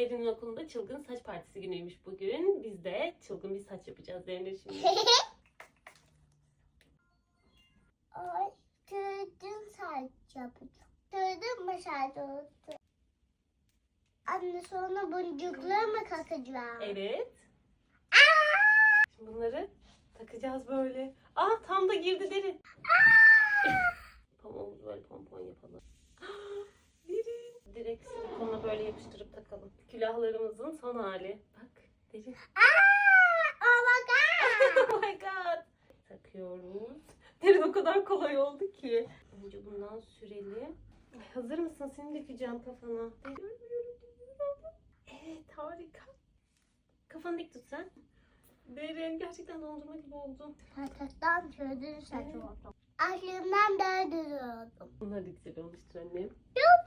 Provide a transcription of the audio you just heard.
Derin'in okulunda çılgın saç partisi günüymüş bugün. Biz de çılgın bir saç yapacağız Derin'e şimdi. Ay, tüydüm saç yapacağım. Tüydüm mü saç oldu? Anne sonra boncukları mı takacağım? Evet. Şimdi bunları takacağız böyle. Aa tam da girdi Derin. Külahlarımızın son hali. Bak Derin. Oh my god! oh my god. Takıyoruz. Derin o kadar kolay oldu ki. Önce bundan sürelim. Ay, hazır mısın? Seni dökeceğim kafana. Derin. Evet harika. Kafanı dik tut sen. Derin gerçekten dondurma gibi oldun. Pataktan tüydüm saç oldu. Aklımdan dördüz oldum. Bunlar da güzel olmuştur annem. Çok